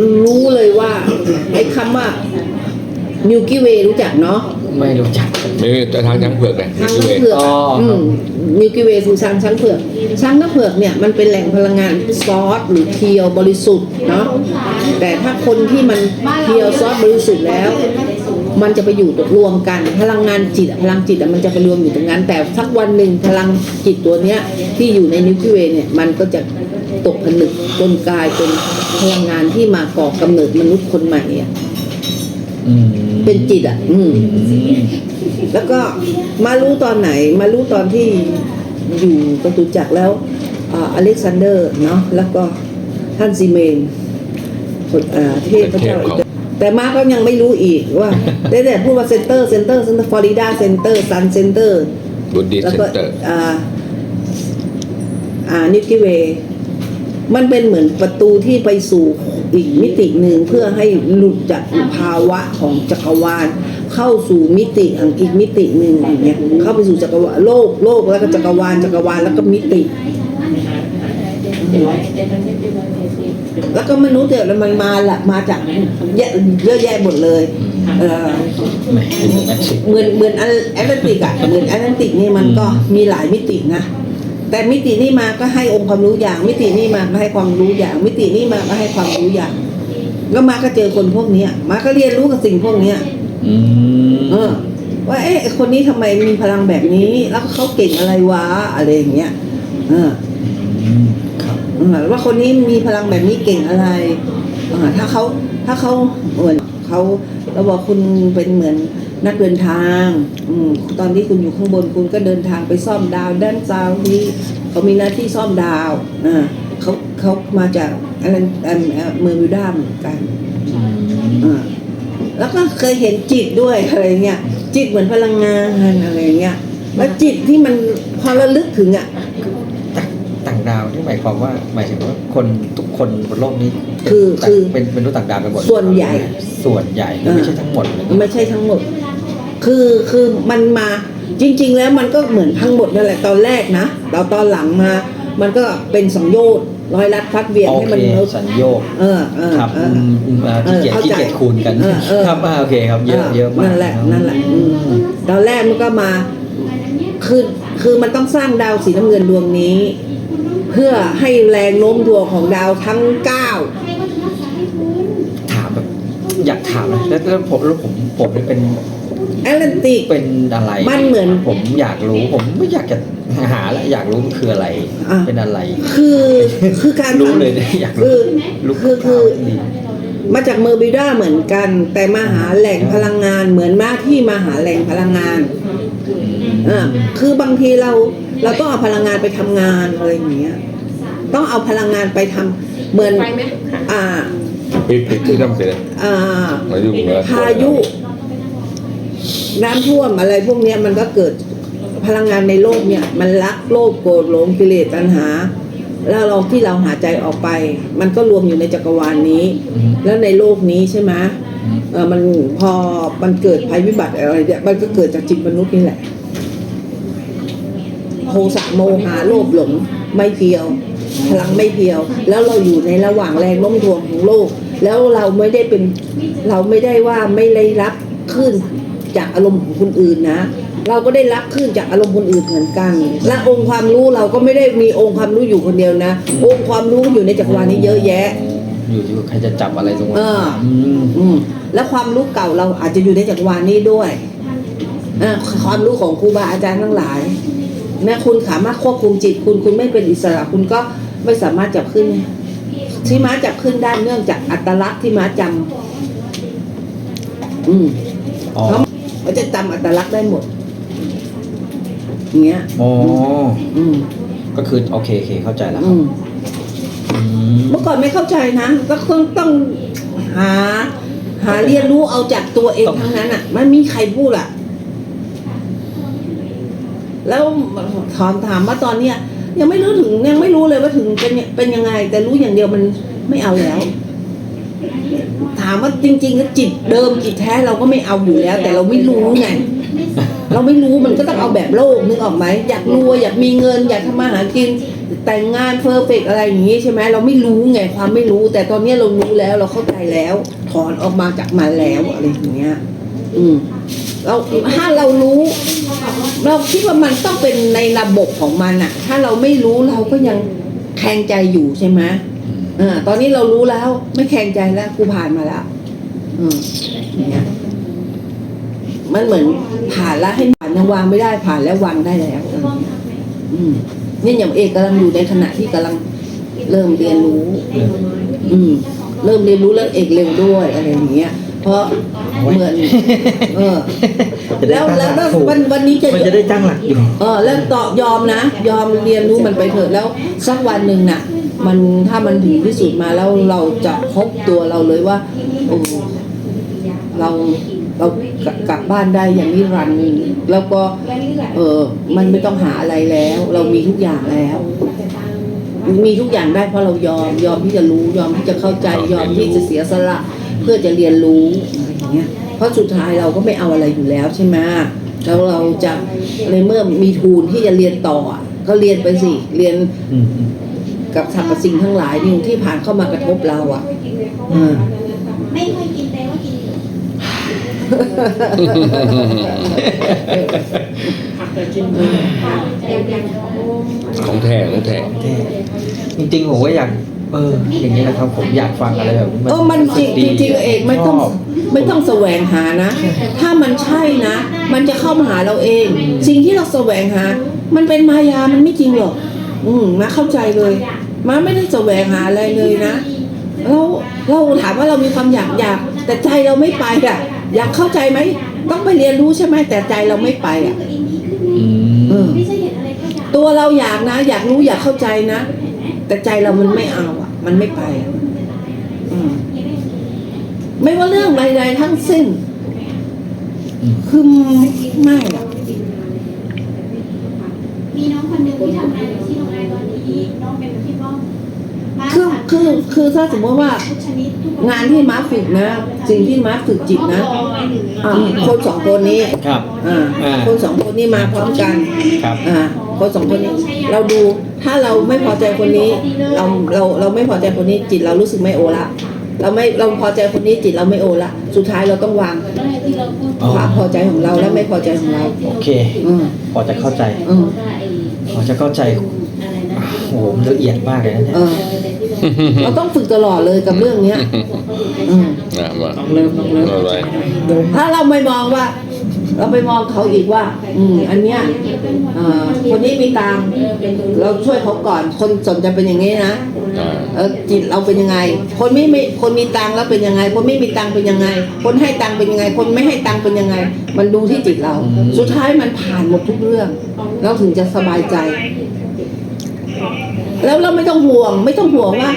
รู้เลยว่าไอ้คำว่ามิลกี้เวรู้จักเนาะไม่รู้จักนี่แต่ทางช้างเผือกเนี่ยทางนี่ช้างคือเผือกอ๋ออืมิลกี้เวคือช้างช้างเผือกช้างน้ำเผือกเนี่ยมันเป็นแหล่งพลังงานซอสหรือเพียวบริสุทธิ์เนาะแต่ถ้าคนที่มันเพียวซอสบริสุทธิ์แล้ว มันจะไปอยู่รวมกัน พลังงานจิตอะพลังจิตอะมันจะไปรวมอยู่ตรงนั้น แต่สักวันหนึ่งพลังจิตตัวเนี้ยที่อยู่ในนิวคลีเวเนี่ยมันก็จะตกผลึกจนกลายเป็นพลังงานที่มาก่อกำเนิดมนุษย์คนใหม่อะอืมเป็นจิตอะอืมอืม แล้วก็มารู้ตอนไหน มารู้ตอนที่อยู่ประตูจักรแล้วอ่าอเล็กซานเดอร์เนาะแล้วก็ท่านซีเมนคนอ่าเทพเจ้าอีก แต่มาก็ยังไม่รู้อีกว่าได้แต่พูดว่าเซ็นเตอร์เซ็นเตอร์เซ็นเตอร์ฟลอริดาเซ็นเตอร์ซันเซ็นเตอร์บุดดี้แล้วเซ็ก็นเตอร์อ่าอ่านิกิเวมันเป็นเหมือนประตูที่ไปสู่อีกมิติหนึ่งเพื่อให้หลุดจากภาวะของจักรวาลเข้าสู่มิติของอีกมิติหนึ่งอย่างเงี้ยเข้าไปสู่จักรวาลโลกโลกแล้วก็จักรวาลจักรวาลแล้วก็มิติ แล้วก็มนุษย์เนี่ยมันมาละมาจากเยอะเยอะแยะหมดเลยเออไม่เป็นแมทริกเหมือนเหมือนแอตแลนติกอะเหมือนแอตแลนติกนี่มันก็มีหลายมิตินะแต่มิตินี่มาก็ให้องค์ความรู้อย่าง มิตินี่มาก็ให้ความรู้อย่าง มิตินี่มาก็ให้ความรู้อย่าง แล้วมาก็เจอคนพวกเนี้ยมาก็เรียนรู้กับสิ่งพวกเนี้ยอืมเออว่าเอ๊ะไอ้คนนี้ทำไมมีพลังแบบนี้ แล้วเขาเก่งอะไรวะอะไรอย่างเงี้ยเออมครับเออ ว่าคนนี้มีพลังแบบนี้เก่งอะไรเออถ้าเขาถ้าเขาเหมือนเขาเราบอกคุณเป็นเหมือนนักเดินทางอืมตอนที่คุณอยู่ข้างบนคุณก็เดินทางไปซ่อมดาว ด้านซาวนี้เขามีหน้าที่ซ่อมดาวอ่าเขาเขามาจากอะไรเอ่อเอ่อเมืองวิวดามเหมือนกันอืมอ่าแล้วก็เคยเห็นจิตด้วยอะไรเงี้ยจิตเหมือนพลังงานอะไรเงี้ยแล้วจิตที่มันพอระลึกถึงอะต่างต่าง ดาวที่หมายความว่าหมายถึงว่าคนทุกคนบนโลกนี้คือต่างคือเป็นเป็นมนุษย์ต่างดาวกันหมดส่วนใหญ่ ส่วนใหญ่ไม่ใช่ทั้งหมดเลยไม่ใช่ทั้งหมด คือคือมันมาจริง ๆ แล้วมันก็เหมือนทั้งหมดนั่นแหละตอนแรกนะเราตอนหลังมา มันก็เป็นสังโยชน์ร้อยลัดพัดเวียนโอให้เคมันสัญโยกเออเออครับเออือมอืมอ่าเอขี้อเกียจเข้าใจขี้เกียจคูณกันเออเออครับอ่าโอเคครับเยอะเยอะมากนั่นแหละนั่นแหละอืมตอนแรกมันก็มาคือคือมันต้องสร้างดาวสีน้ำเงินดวงนี้ เพื่อให้แรงโน้มถ่วงของดาวทั้งเก้าถามแบบอยากถามเลยแล้วแล้วผมแล้วผมผมนี่เป็นแอตแลนติก เป็นอะไรมันเหมือน ผมอยากรู้ผมไม่อยากจะหาแล้วอยากรู้มันคืออะไร อะเป็นอะไร คือคือการรู้เลยนะอยากรู้ คือรู้คือคือ ดี มาจากเมอร์บิวดาเหมือนกัน แต่มาหาแหล่งพลังงานเหมือนมาที่มาหาแหล่งพลังงานอ่าคือบางทีเรา เราต้องเอาพลังงานไปทำงานอะไรอย่างเงี้ยต้องเอาพลังงานไปทำเหมือนไปไหมค่ะอ่าปิดปิดที่ทำเสร็จอ่ามายุ่งแล้วพายุ น้ำท่วมอะไรพวกเนี้ยมันก็เกิดพลังงานในโลกเนี่ย มันรักโลภโกรธหลงกิเลสตัณหา แล้วเราที่เราหาใจออกไป มันก็รวมอยู่ในจักรวาลนี้อืมแล้วในโลกนี้ใช่ไหมเออมันพอมันเกิดภัยพิบัติอะไรเนี่ยมันก็เกิดจากจิตมนุษย์นี่แหละ โทสะโมหะโลภหลงไม่เพียว พลังไม่เพียว แล้วเราอยู่ในระหว่างแรงโน้มถ่วงของโลก แล้วเราไม่ได้เป็นเราไม่ได้ว่าไม่ได้รับขึ้นจากอารมณ์ของคนอื่นนะ เราก็ได้รับขึ้นจากอารมณ์คนอื่นเหมือนกัน และองค์ความรู้เราก็ไม่ได้มีองค์ความรู้อยู่คนเดียวนะ องค์ความรู้อยู่ในจักรวาลนี้เยอะแยะ อยู่ที่ว่าใครจะจับอะไรตรงนั้นเออมอืมแล้วความรู้เก่าเราอาจจะอยู่ในจักรวาลนี้ด้วยอ่าความรู้ของครูบาอาจารย์ทั้งหลาย แม้คุณสามารถควบคุมจิตคุณคุณไม่เป็นอิสระคุณก็ไม่สามารถจับขึ้นที่ม้าจับขึ้นได้เนื่องจากอัตลักษณ์ที่ม้าจำอืมอ๋อเขาเขาจะจำอัตลักษณ์ได้หมดอย่างเงี้ยอ๋ออืมก็คือโอเคโอเคเข้าใจแล้วคอืรับมอืมเมื่อก่อนไม่เข้าใจนะก็ต้องต้องหา หาเรียนรู้เอาจากตัวเองทั้งนั้นอะไม่มีใครพูดอะ แล้วถามถามว่าตอนเนี้ยยังไม่รู้ถึงยังไม่รู้เลยว่าถึงเป็นเป็นยังไง แต่รู้อย่างเดียวมันไม่เอาแล้ว ถามว่าจริงๆแล้วจิตเดิมจิตแท้เราก็ไม่เอาอยู่แล้ว แต่เราไม่รู้ไงเราไม่รู้มันก็ต้องเอาแบบโลกนึกออกไหมอยากรวยอยากมีเงิน อยากทำมาหากินแต่งงานเพอร์เฟกอะไรอย่างนี้ใช่ไหมเราไม่รู้ไงความไม่รู้ แต่ตอนนี้เรารู้แล้วเราเข้าใจแล้ว ถอนออกมาจากมันแล้วอะไรอย่างเงี้ย อืมเราถ้าเรารู้ เราคิดว่ามันต้องเป็นในระบบของมันอะถ้าเราไม่รู้เราก็ยังแคลงใจอยู่ใช่ไหมอ่าตอนนี้เรารู้แล้ว ไม่แคลงใจแล้วกูผ่านมาแล้วอืมอย่างเงี้ยมันเหมือนผ่านแล้วให้ผ่านยังวางไม่ได้ผ่านแล้ววางได้แล้วอืมเนี่ยอย่างเอกกำลังอยู่ในขณะที่กำลังเริ่มเรียนรู้ อืม เริ่มเรียนรู้แล้วเอกเร็วด้วยอะไรอย่างเงี้ย เพราะเหมือนเออจะได้แล้วตั้งแล้วหลักถูกวันวันนี้จะมันจะได้ตั้งหลักอยู่เออแล้วต่อยอมนะ ยอมเรียนรู้มันไปเถอะแล้วสักวันหนึ่งน่ะ มันถ้ามันถึงที่สุดมาแล้วเราจะพบตัวเราเลยว่าโอ้เราเรากลับกลับบ้านได้อย่างนิรันดร์แล้วก็เออมันไม่ต้องหาอะไรแล้ว เรามีทุกอย่างแล้ว มีทุกอย่างได้เพราะเรายอมยอมที่จะรู้ยอมที่จะเข้าใจยอมที่จะเสียสละ เพื่อจะเรียนรู้อะไรอย่างเงี้ยเพราะสุดท้ายเราก็ไม่เอาอะไรอยู่แล้วใช่ไหมแล้วเราจะในเมื่อมีทุนที่จะเรียนต่ออะก็เรียนไปสิเรียนอืมอืมกับสรรพสิ่งทั้งหลายนี่ที่ผ่านเข้ามากระทบเราอะอืมไม่เคยกินแต่ว่ากินของแท้ของแท้จริงๆผมก็อยาก เอออย่างนี้แหละครับผมอยากฟังอะไรแบบเออมันจริงดีจริงๆเอกไม่ต้องชบไม่ต้องแสวงหานะ ถ้ามันใช่นะ มันจะเข้ามาหาเราเอง สิ่งที่เราแสวงหา มันเป็นมายามันไม่จริงหรอก อืมมาเข้าใจเลยมาไม่ได้แสวงหาอะไรเลยนะเราเราถามว่าเรามีความอยากอยาก แต่ใจเราไม่ไปอะ อยากเข้าใจไหมต้องไปเรียนรู้ใช่ไหมแต่ใจเราไม่ไปอะตัวเองดีขึ้นอืเอมอไม่ใช่เห็นอะไรก็อยากตัวเราอยากนะ อยากรู้อยากเข้าใจนะ แต่ใจเรามันไม่เอาอะ มันไม่ไปอะอืมไม่ว่าเรื่องใดๆทั้งสิ้นอืมคือไม่หรอกมีน้องคนหนึงที่ทำงานอยู่ที่โรงงานตอนนี้น้องเป็นพี่ป้อมบ้านคือ คือคือถ้าสมมติว่าทุกชนิดทุกงานที่มาฝึกนะ สิ่งที่มาฝึกจิตนะอ่าคนสองคนนี้ครับอ่าอ่า คนสองคนนี้มาพร้อมกันครับ อ่าคนสองคนนี้เราดูถ้าเราไม่พอใจคนนี้ เราเราเราไม่พอใจคนนี้จิตเรารู้สึกไม่โอละ เราไม่เราพอใจคนนี้จิตเราไม่โอละ สุดท้ายเราต้องวางอ๋อความพอใจของเราและไม่พอใจของเรา โอเคอืมพอจะเข้าใจ อืมพอจะเข้าใจโอ้โหมันละเอียดมากเลยนะเนี่ยเออเราต้องฝึกตลอดเลยกับเรื่องเนี้ยอืมนะมาต้องเริ่มต้องเริ่มเอาไว้ถ้าเราไม่มองว่า เราไปมองเขาอีกว่า อืมอันเนี้ยเอ่อคนนี้มีตังค์เราช่วยเขาก่อน คนสนใจเป็นอย่างนี้นะอ่าเออจิตเราเป็นยังไง คนไม่ไม่คนมีตังค์แล้วเป็นยังไง คนไม่มีตังค์เป็นยังไง คนให้ตังค์เป็นยังไง คนไม่ให้ตังค์เป็นยังไง มันดูที่จิตเรา สุดท้ายมันผ่านหมดทุกเรื่อง เราถึงจะสบายใจ แล้วเราไม่ต้องห่วง ไม่ต้องห่วงว่า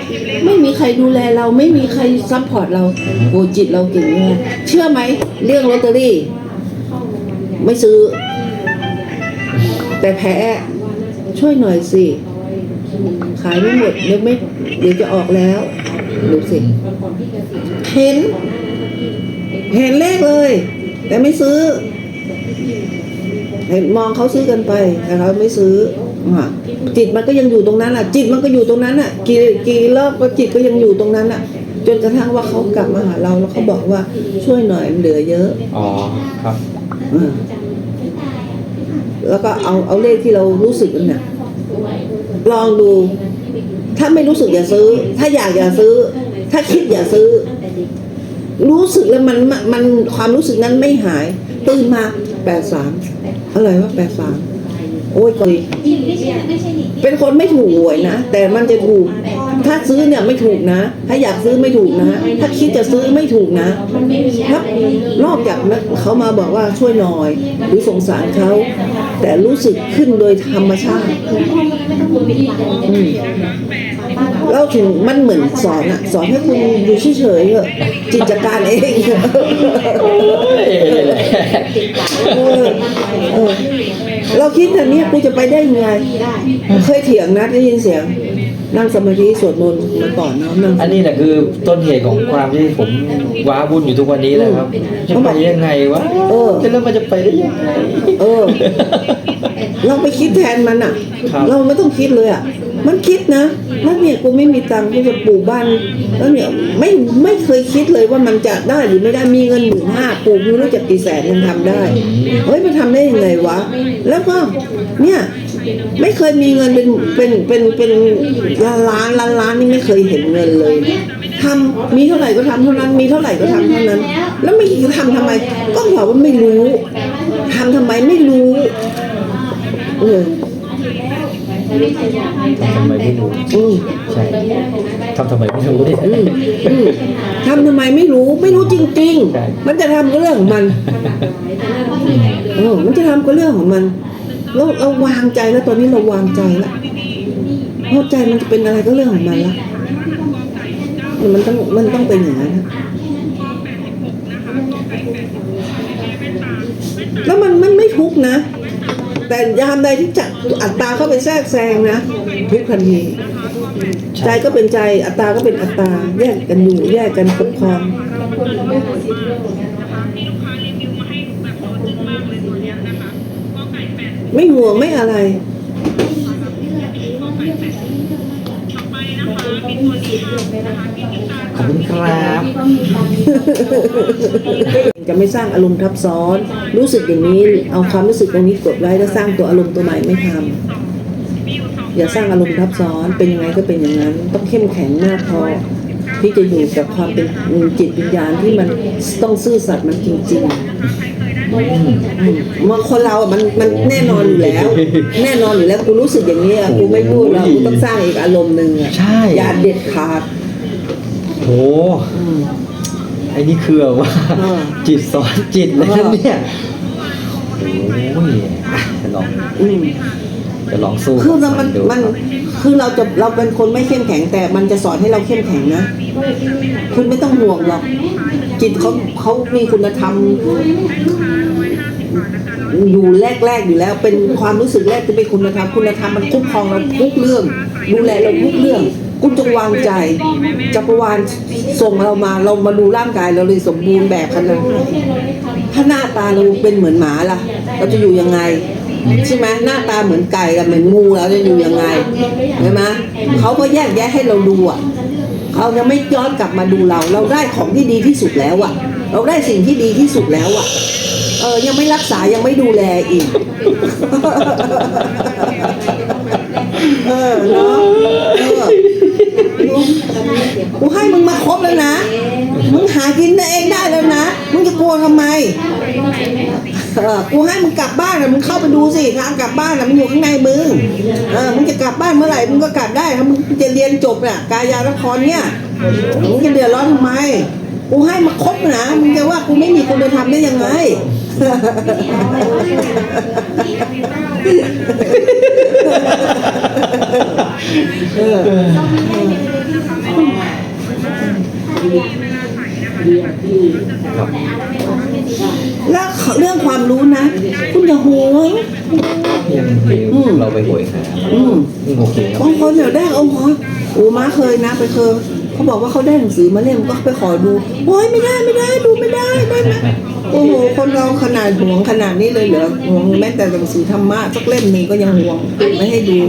ไม่มีใครดูแลเราไม่มีใครซัพพอร์ตเราโอ้จิตเราเก่งมากเชื่อไหมเรื่องลอตเตอรี่ ไม่ซื้อ แต่แพ้ช่วยหน่อยสิขายไม่หมดเดี๋ยวไม่เดี๋ยวจะออกแล้วดูสิเห็น เห็นเลขเลย แต่ไม่ซื้อ เห็นมองเขาซื้อกันไปแต่เขาไม่ซื้ออะ จิตมันก็ยังอยู่ตรงนั้นอะ จิตมันก็อยู่ตรงนั้นอะ กี่กี่รอบก็จิตก็ยังอยู่ตรงนั้นอะ จนกระทั่งว่าเขากลับมาหาเราแล้วเขาบอกว่าช่วยหน่อยมันเหลือเยอะ อ๋อครับอ่าแล้วก็เอาเอาเลขที่เรารู้สึกนั่นน่ะลองดู ถ้าไม่รู้สึกอย่าซื้อ ถ้าอยากอย่าซื้อ ถ้าคิดอย่าซื้อ รู้สึกแล้วมันมันมันความรู้สึกนั้นไม่หาย ตื่นมาแปดสามอะไรวะแปดสามโอ้ยกอย ไม่ใช่ไม่ใช่หนีเป็นคนไม่ถูกหวยนะ แต่มันจะถูก ถ้าซื้อเนี่ยไม่ถูกนะ ถ้าอยากซื้อไม่ถูกนะ ถ้าคิดจะซื้อไม่ถูกนะครับนอกจากนะเขามาบอกว่าช่วยหน่อย หรือสงสารเขา แต่รู้สึกขึ้นโดยธรรมชาติอืมเราถึงมันเหมือนสอนอะสอนให้คุณอยู่เฉยๆเถอะจิตจัดการเอง เออเออเราคิดแต่เนี้ยกูจะไปได้ยังไงเคยเถียงนะได้ยินเสียง นั่งสมาธิสวดมนต์มาก่อนเนาะนั่งอันนี้แหละคือต้นเหตุของความที่ผมว้าวุ่นอยู่ทุกวันนี้แหละครับจะไปยังไงวะเออจะเริ่มมันจะไปได้ยังไงเออ เราไปคิดแทนมันอะครับเราไม่ต้องคิดเลยอะ มันคิดนะแล้วเนี่ยกูไม่มีตังค์กูจะปลูกบ้าน แล้วเนี่ยไม่ไม่เคยคิดเลยว่ามันจะได้หรือไม่ได้มีเงินหมื่นห้าปลูกไม่รู้จะกี่แสนยังทำได้เฮ้ยมันทำได้ยังไงวะ แล้วก็เนี่ยไม่เคยมีเงินเป็นเป็นเป็นเป็นล้านล้านล้านล้านนี่ไม่เคยเห็นเงินเลยทำมีเท่าไหร่ก็ทำเท่านั้นมีเท่าไหร่ก็ทำเท่านั้น แล้วไม่ทำทำไม ก็บอกว่าไม่รู้ทำทำไมไม่รู้เออ ทำไมไม่รู้อืมใช่ทำทำไมไม่รู้เนี่ย อืมอืมทำทำไมไม่รู้ไม่รู้จริง ใช่ ๆ มันจะทำก็เรื่องของมันเออมันจะทำก็เรื่องของมันเราเราวางใจแล้วตอนนี้เราวางใจแล้วเพราะใจมันจะเป็นอะไรก็เรื่องของมันละมันต้องมันต้องเป็นอย่างนั้นนะแล้วมันมันไม่ทุกข์นะ แต่ยามใดที่จะอัตตาเข้าไปแทรกแซงนะทุกข์ทันทีใจก็เป็นใจอัตตาก็เป็นอัตตาแยกกันอยู่แยกกันปกครองไม่ห่วงไม่อะไรขอบคุณครับ จะไม่สร้างอารมณ์ทับซ้อน รู้สึกอย่างนี้เอาความรู้สึกตรงนี้กดไว้แล้วสร้างตัวอารมณ์ตัวใหม่ไม่ทำอย่าสร้างอารมณ์ทับซ้อนเป็นยังไงก็เป็นอย่างนั้น ต้องเข้มแข็งมากพอที่จะอยู่กับความเป็นจิตวิญญาณที่มันต้องซื่อสัตย์มันจริงๆอืมเมื่อคนเราอะมันมันแน่นอนอยู่แล้ว แน่นอนอยู่แล้วกูรู้สึกอย่างนี้อะกูไม่พูดแล้วกูต้องสร้างอีกอารมณ์หนึ่งอะใช่อย่าเด็ดขาดโหอืมไอ้นี่คือแบบว่าเออ จิตสอนจิตเลยนะเนี่ยโอ้ยอะจะลองอืมจะลองสู้คือเรามันดูมันครับคือเราจะเราเป็นคนไม่เข้มแข็งแต่มันจะสอนให้เราเข้มแข็งนะ คุณไม่ต้องห่วงหรอกจิตเขาเขามีคุณธรรม อยู่แรกๆอยู่แล้ว เป็นความรู้สึกแรกที่เป็นคุณธรรมคุณธรรมมันคุ้มครองเราทุกเรื่อง ดูแลเราทุกเรื่อง คุณจงวางใจจักรวาลส่งเรามาเรามาดูร่างกายเราเลยสมบูรณ์แบบขนาดนั้ถ้าหน้าตาเราเป็นเหมือนหมาล่ะ เราจะอยู่ยังไงใช่ไหมหน้าตาเหมือนไก่กับเหมือนงูเราจะอยู่ยังไงใช่ไหมเขาก็แยกแยะให้เราดูอะเขายังไม่ย้อนกลับมาดูเรา เราได้ของที่ดีที่สุดแล้วอะ เราได้สิ่งที่ดีที่สุดแล้วอะเออยังไม่รักษายังไม่ดูแลอีกเออเนาะ กูให้มึงมาครบแล้วนะ มึงหากินเองได้แล้วนะ มึงจะกลัวทำไมเออกูให้มึงกลับบ้านอะมึงเข้าไปดูสิทางกลับบ้านอะมันอยู่ข้างในมึงเออมึงจะกลับบ้านเมื่อไหร่มึงก็กลับได้ถ้ามึงจะเรียนจบน่ะกายาละครเนี่ยมึงจะเดือดร้อนทำไม กูให้มาครบนะมึงจะว่ากูไม่มีคุณธรรมได้ยังไง เออแล้วเรื่องความรู้นะ คุณอย่าห่วงยังมีอืมเราไปโหยหาอืมอืมโอเคบางคนเนี่ยวได้องค์ขอโอ้มาเคยนะไปเคยเขาบอกว่าเขาได้หนังสือมาเล่มก็ไปขอดูโอ้ยไม่ได้ไม่ได้ดูไม่ได้ได้ไหม โอ้โหคนเราขนาดห่วงขนาดนี้เลยเหรอห่วงแม้แต่หนังสือธรรมะสักเล่มหนึ่งก็ยังห่วงไม่ให้ดู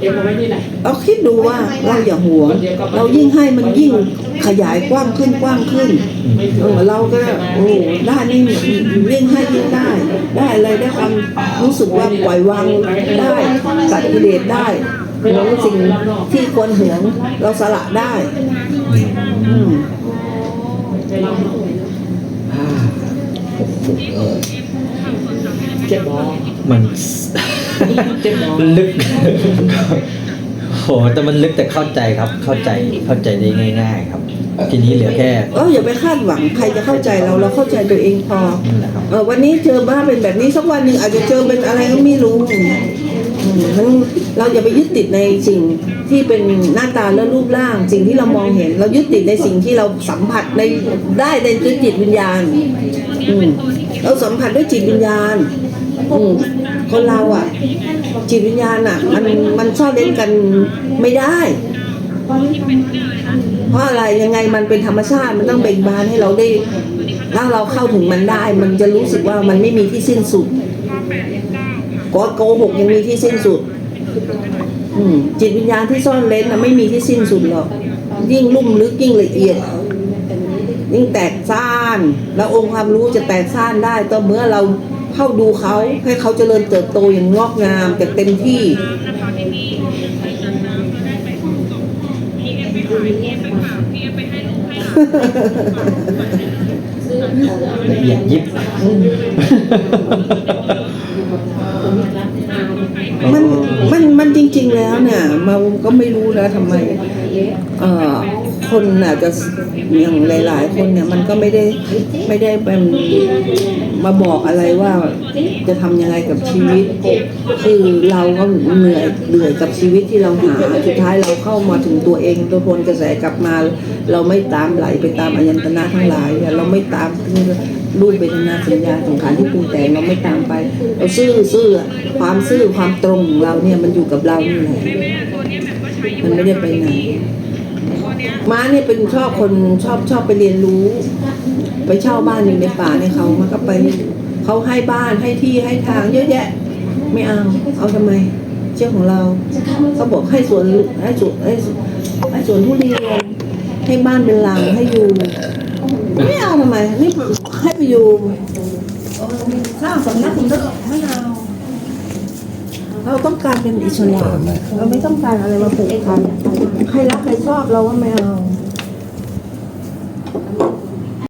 เดี๋ยวผมไว้ที่ไหนเราคิดดูว่าเราอย่าห่วง เรายิ่งให้มันยิ่งขยายกว้างขึ้นกว้างขึ้นเออเราก็โอ้ได้นี่ยิ่งให้ยิ่งได้ ได้อะไรได้ความรู้สึกว่าปล่อยวางได้ตัดกิเลสได้หวงสิ่งที่ควรหวงเราสละได้ อืมอ่าโอ้โห เจ็บบอมัน เจ็บบอลึกโหแต่มันลึกแต่เข้าใจครับ เข้าใจเข้าใจได้ง่าย ๆ ครับ ทีนี้เหลือแค่เอออย่าไปคาดหวังใครจะเข้าใจเราเราเข้าใจตัวเองพอนั่นแหละครับเออวันนี้เจอบ้าเป็นแบบนี้สักวันหนึ่งอาจจะเจอเป็นอะไรก็ไม่รู้อย่างเงี้ยอืมมันเราอย่าไปยึดติดในสิ่ง ที่เป็นหน้าตาและรูปร่าง สิ่งที่เรามองเห็น เรายึดติดในสิ่งที่เราสัมผัสในได้ในจิตวิญญาณอืมเราสัมผัสด้วยจิตวิญญาณอืมคนเราอะ จิตวิญญาณอะ มันมันซ่อนเล่นกันไม่ได้เพราะอะไรยังไงมันเป็นธรรมชาติมันต้องเบ่งบานให้เราได้ถ้าเราเข้าถึงมันได้ มันจะรู้สึกว่ามันไม่มีที่สิ้นสุดก็โกหกยังมีที่สิ้นสุด จิตวิญญาณที่ซ่อนเร้นนะไม่มีที่สิ้นสุดหรอก ยิ่งลุ่มลึกยิ่งละเอียด ยิ่งแตกซ่าน แล้วองค์ความรู้จะแตกซ่านได้ต่อเมื่อเราเข้าดูเขาให้เขาเจริญเติบโตอย่างงอกงามแต่เต็มที่ละเอียดยิบ มันมันมัน จริงๆแล้วเนี่ยมาก็ไม่รู้นะทำไมเอ่อคนอาจจะอย่างหลาย ๆ คนเนี่ยมันก็ไม่ได้ไม่ได้เป็นมาบอกอะไรว่าจะทำยังไงกับชีวิต คือเราก็เหนื่อยเหนื่อยกับชีวิตที่เราหาสุดท้ายเราเข้ามาถึงตัวเองตัวทวนกระแสกลับมา เราไม่ตามไหลไปตามอายันตนะทั้งหลาย เราไม่ตาม รูปเวทนาสัญญาสังขารที่ปรุงแต่งเราไม่ตามไปเราซื่อซื่อความซื่อความตรงของเราเนี่ยมันอยู่กับเรานี่แหละมันไม่ได้ไปไหนม้าเนี่ยเป็นชอบคนชอบชอบไปเรียนรู้ ไปเช่าบ้านอยู่ในป่าในเขามันก็ไปเขาให้บ้านให้ที่ให้ทางเยอะแยะ ไม่เอาเอาทำไมเชื่อของเราเขาบอกให้สวนให้สวนให้สวนให้สวนทุเรียนให้บ้านเป็นหลังให้อยู่ ไม่เอาทำไมนี่ให้ไปอยู่ข้าวสำนักคุณก็ไม่เอาเราต้องการเป็นอิสระเราไม่ต้องการอะไรมาผูกพันใครรักใครชอบเราว่าไม่เอา